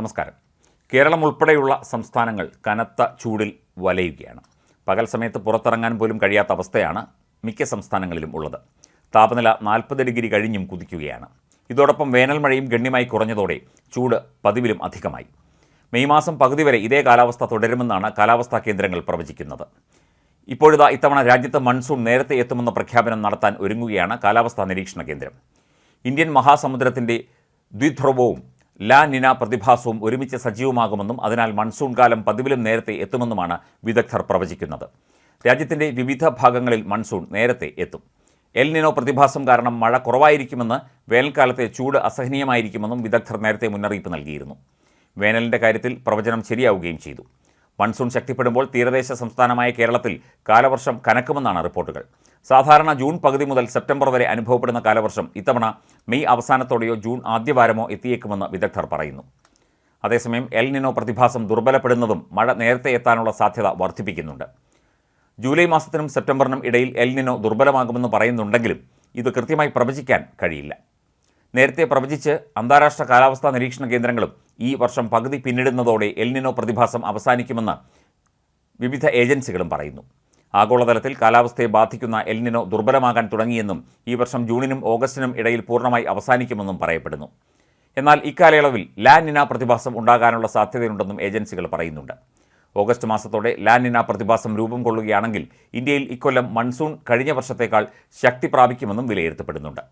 നമസ്കാരം. കേരളം ഉൾപ്പെടെയുള്ള സംസ്ഥാനങ്ങൾ കനത്ത ചൂടിൽ വലയുകയാണ്. പകൽ സമയത്ത് പുറത്തിറങ്ങാൻ പോലും കഴിയാത്ത അവസ്ഥയാണ് മിക്ക സംസ്ഥാനങ്ങളിലും ഉള്ളത്. താപനില നാൽപ്പത് ഡിഗ്രി കഴിഞ്ഞും കുതിക്കുകയാണ്. ഇതോടൊപ്പം വേനൽ മഴയും ഗണ്യമായി കുറഞ്ഞതോടെ ചൂട് പതിവിലും അധികമായി. മെയ് മാസം പകുതി വരെ ഇതേ കാലാവസ്ഥ തുടരുമെന്നാണ് കാലാവസ്ഥാ കേന്ദ്രങ്ങൾ പ്രവചിക്കുന്നത്. ഇപ്പോഴിതാ ഇത്തവണ രാജ്യത്ത് മൺസൂൺ നേരത്തെ എത്തുമെന്ന പ്രഖ്യാപനം നടത്താൻ ഒരുങ്ങുകയാണ് കാലാവസ്ഥാ നിരീക്ഷണ കേന്ദ്രം. ഇന്ത്യൻ മഹാസമുദ്രത്തിന്റെ ദ്വിധ്രുവവും ലാ നിന പ്രതിഭാസവും ഒരുമിച്ച് സജീവമാകുമെന്നും അതിനാൽ മൺസൂൺ കാലം പതിവിലും നേരത്തെ എത്തുമെന്നുമാണ് വിദഗ്ധർ പ്രവചിക്കുന്നത്. രാജ്യത്തിന്റെ വിവിധ ഭാഗങ്ങളിൽ മൺസൂൺ നേരത്തെ എത്തും. എൽ നിനോ പ്രതിഭാസം കാരണം മഴ കുറവായിരിക്കുമെന്ന് വേനൽക്കാലത്തെ ചൂട് അസഹനീയമായിരിക്കുമെന്നും വിദഗ്ധർ നേരത്തെ മുന്നറിയിപ്പ് നൽകിയിരുന്നു. വേനലിന്റെ കാര്യത്തിൽ പ്രവചനം ശരിയാവുകയും ചെയ്തു. മൺസൂൺ ശക്തിപ്പെടുമ്പോൾ തീരദേശ സംസ്ഥാനമായ കേരളത്തിൽ കാലവർഷം കനക്കുമെന്നാണ് റിപ്പോർട്ടുകൾ. സാധാരണ ജൂൺ പകുതി മുതൽ സെപ്റ്റംബർ വരെ അനുഭവപ്പെടുന്ന കാലവർഷം ഇത്തവണ മെയ് അവസാനത്തോടെയോ ജൂൺ ആദ്യവാരമോ എത്തിയേക്കുമെന്ന് വിദഗ്ധർ പറയുന്നു. അതേസമയം എൽ നിനോ പ്രതിഭാസം ദുർബലപ്പെടുന്നതും മഴ നേരത്തെ എത്താനുള്ള സാധ്യത വർദ്ധിപ്പിക്കുന്നുണ്ട്. ജൂലൈ മാസത്തിനും സെപ്റ്റംബറിനും ഇടയിൽ എൽ നിനോ ദുർബലമാകുമെന്ന് പറയുന്നുണ്ടെങ്കിലും ഇത് കൃത്യമായി പ്രവചിക്കാൻ കഴിയില്ല. നേരത്തെ പ്രവചിച്ച് അന്താരാഷ്ട്ര കാലാവസ്ഥാ നിരീക്ഷണ കേന്ദ്രങ്ങളും ഈ വർഷം പകുതി പിന്നിടുന്നതോടെ എൽ നിനോ പ്രതിഭാസം അവസാനിക്കുമെന്ന് വിവിധ ഏജൻസികളും പറയുന്നു. ആഗോളതലത്തിൽ കാലാവസ്ഥയെ ബാധിക്കുന്ന എൽനിനോ ദുർബലമാകാൻ തുടങ്ങിയെന്നും ഈ വർഷം ജൂണിനും ഓഗസ്റ്റിനും ഇടയിൽ പൂർണമായി അവസാനിക്കുമെന്നും പറയപ്പെടുന്നു. എന്നാൽ ഇക്കാലയളവിൽ ലാനിന പ്രതിഭാസം ഉണ്ടാകാനുള്ള സാധ്യതയുണ്ടെന്നും ഏജൻസികൾ പറയുന്നുണ്ട്. ഓഗസ്റ്റ് മാസത്തോടെ ലാനിന പ്രതിഭാസം രൂപം കൊള്ളുകയാണെങ്കിൽ ഇന്ത്യയിൽ ഇക്കൊല്ലം മൺസൂൺ കഴിഞ്ഞ വർഷത്തേക്കാൾ ശക്തി പ്രാപിക്കുമെന്നും വിലയിരുത്തപ്പെടുന്നുണ്ട്.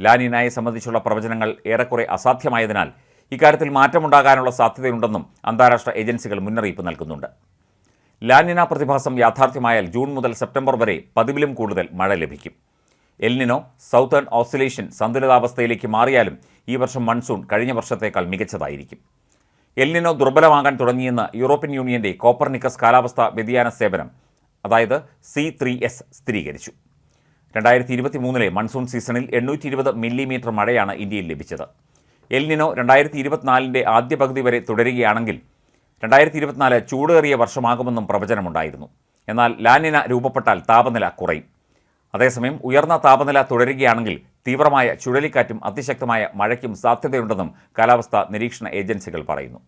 ലാനിനായെ സംബന്ധിച്ചുള്ള പ്രവചനങ്ങൾ ഏറെക്കുറെ അസാധ്യമായതിനാൽ ഇക്കാര്യത്തിൽ മാറ്റമുണ്ടാകാനുള്ള സാധ്യതയുണ്ടെന്നും അന്താരാഷ്ട്ര ഏജൻസികൾ മുന്നറിയിപ്പ് നൽകുന്നുണ്ട്. ലാനിന പ്രതിഭാസം യാഥാർത്ഥ്യമായാൽ ജൂൺ മുതൽ സെപ്റ്റംബർ വരെ പതിവിലും കൂടുതൽ മഴ ലഭിക്കും. എൽനിനോ സൗത്തേൺ ഓസിലേഷൻ സന്തുലിതാവസ്ഥയിലേക്ക് മാറിയാലും ഈ വർഷം മൺസൂൺ കഴിഞ്ഞ വർഷത്തേക്കാൾ മികച്ചതായിരിക്കും. എൽനിനോ ദുർബലമാകാൻ തുടങ്ങിയെന്ന് യൂറോപ്യൻ യൂണിയന്റെ കോപ്പർനിക്കസ് കാലാവസ്ഥാ വ്യതിയാന സേവനം അതായത് സി ത്രീ എസ് സ്ഥിരീകരിച്ചു. രണ്ടായിരത്തി ഇരുപത്തി മൂന്നിലെ മൺസൂൺ സീസണിൽ എണ്ണൂറ്റി ഇരുപത് മില്ലിമീറ്റർ മഴയാണ് ഇന്ത്യയിൽ ലഭിച്ചത്. എൽനിനോ രണ്ടായിരത്തി ഇരുപത്തിനാലിന്റെ ആദ്യ പകുതി വരെ തുടരുകയാണെങ്കിൽ രണ്ടായിരത്തി ഇരുപത്തിനാല് ചൂടേറിയ വർഷമാകുമെന്നും പ്രവചനമുണ്ടായിരുന്നു. എന്നാൽ ലാനിന രൂപപ്പെട്ടാൽ താപനില കുറയും. അതേസമയം ഉയർന്ന താപനില തുടരുകയാണെങ്കിൽ തീവ്രമായ ചുഴലിക്കാറ്റും അതിശക്തമായ മഴയ്ക്കും സാധ്യതയുണ്ടെന്നും കാലാവസ്ഥാ നിരീക്ഷണ ഏജൻസികൾ പറയുന്നു.